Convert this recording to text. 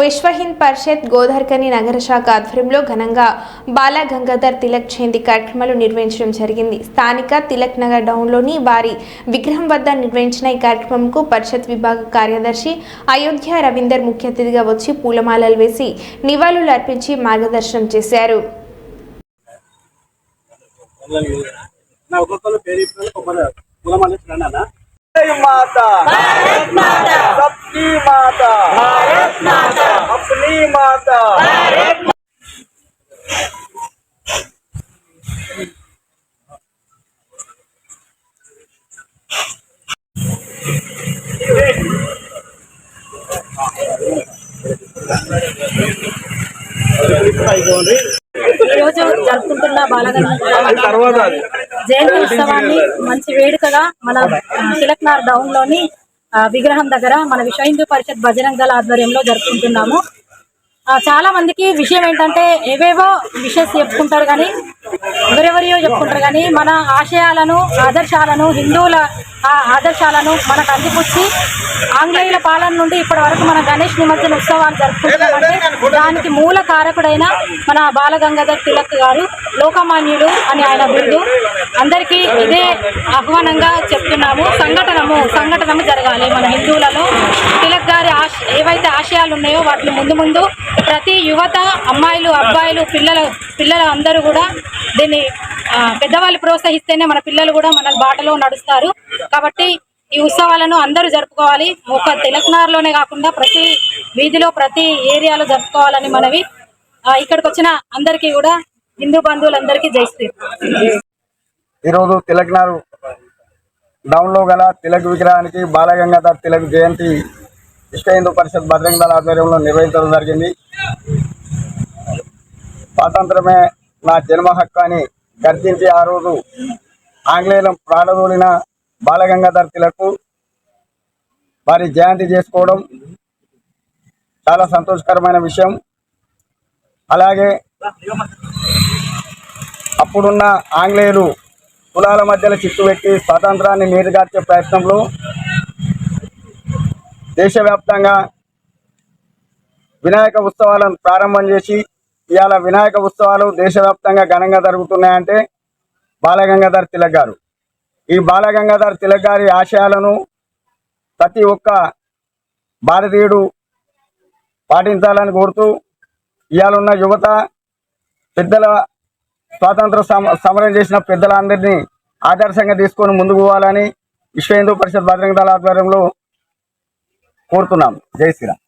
విశ్వ హింద్ పరిషత్ గోధర్కని నగర శాఖ ఆధ్వర్యంలో ఘనంగా బాల గంగాధర్ తిలక్ జయంతి కార్యక్రమాలు నిర్వహించడం జరిగింది. స్థానిక తిలక్ నగర్ డౌన్లోని వారి విగ్రహం వద్ద నిర్వహించిన ఈ కార్యక్రమంకు పరిషత్ విభాగ కార్యదర్శి అయోధ్య రవీందర్ ముఖ్య అతిథిగా వచ్చి పూలమాలలు వేసి నివాళులు అర్పించి మార్గదర్శనం చేశారు. ఒక్కొక్కరు పేరు ఒక్కొక్కరు ఈరోజు జరుపుకుంటున్న బాలగంగ జయంతి ఉత్సవాన్ని మంచి వేడుకగా మన తిలక్నార్ డౌన్లోని విగ్రహం దగ్గర మన విశ్వ హిందూ పరిషత్ బజరంగ దళ ఆధ్వర్యంలో జరుపుకుంటున్నాము. చాలా మందికి విషయం ఏంటంటే ఏవేవో విషయస్ చెప్పుకుంటారు కానీ ఎవరెవరియో చెప్పుకుంటారు కానీ మన ఆశయాలను ఆదర్శాలను హిందువుల ఆదర్శాలను మనకు అందిపుచ్చి ఆంగ్లేయుల పాలన నుండి ఇప్పటి వరకు మన గణేష్ నిమజ్జన ఉత్సవాలు జరుపుకుంటున్నామంటే దానికి మూల కారకుడైన మన బాలగంగాధర్ తిలక్ గారు లోకమాన్యుడు అని ఆయన బిరుదు. అందరికీ ఇదే ఆహ్వానంగా చెప్తున్నాము. సంఘటనము సంఘటనము జరగాలి. మన హిందువులలో తిలక్ గారి ఆశ ఏవైతే ఆశయాలు ఉన్నాయో వాటిని ముందు ముందు ప్రతి యువత అమ్మాయిలు అబ్బాయిలు పిల్లలు పిల్లలు అందరూ కూడా దీన్ని పెద్దవాళ్ళు ప్రోత్సహిస్తేనే మన పిల్లలు కూడా మన బాటలో నడుస్తారు. కాబట్టి ఈ ఉత్సవాలను అందరూ జరుపుకోవాలి. ఒక తెలంగాణలోనే కాకుండా ప్రతి వీధిలో ప్రతి ఏరియాలో జరుపుకోవాలని మనవి. ఇక్కడికి వచ్చిన అందరికీ కూడా హిందూ బంధువులందరికీ జై శ్రీరామ్ ఈరోజు తెలంగాణ డౌన్లో గల తిలక్ విగ్రహానికి బాలగంగాధర్ తిలక్ జయంతి విశ్వ హిందూ పరిషత్ బజరంగ దళ ఆధ్వర్యంలో నిర్వహించడం జరిగింది. స్వాతంత్రమే నా జన్మ హక్కు అని గర్జించి ఆ రోజు ఆంగ్లేయుల ప్రాణదోలిన బాలగంగాధర్ తిలకు వారి జయంతి చేసుకోవడం చాలా సంతోషకరమైన విషయం. అలాగే అప్పుడున్న ఆంగ్లేయులు కులాల మధ్యలో చిట్టు పెట్టి స్వాతంత్రాన్ని నీరుగార్చే ప్రయత్నంలో దేశవ్యాప్తంగా వినాయక ఉత్సవాలను ప్రారంభం చేసి ఇవాళ వినాయక ఉత్సవాలు దేశవ్యాప్తంగా ఘనంగా జరుగుతున్నాయంటే బాలగంగాధర్ తిలక్ గారు. ఈ బాలగంగాధర్ తిలక్ గారి ఆశయాలను ప్రతి ఒక్క భారతీయుడు పాటించాలని కోరుతూ ఇవాళ ఉన్న యువత పెద్దల స్వాతంత్ర సమ- సమరం చేసిన పెద్దలందరినీ ఆదర్శంగా తీసుకొని ముందుకు పోవాలని విశ్వ హిందూ పరిషత్ బజరంగ దళ ఆధ్వర్యంలో కోరుతున్నాం. జై శ్రీరామ్.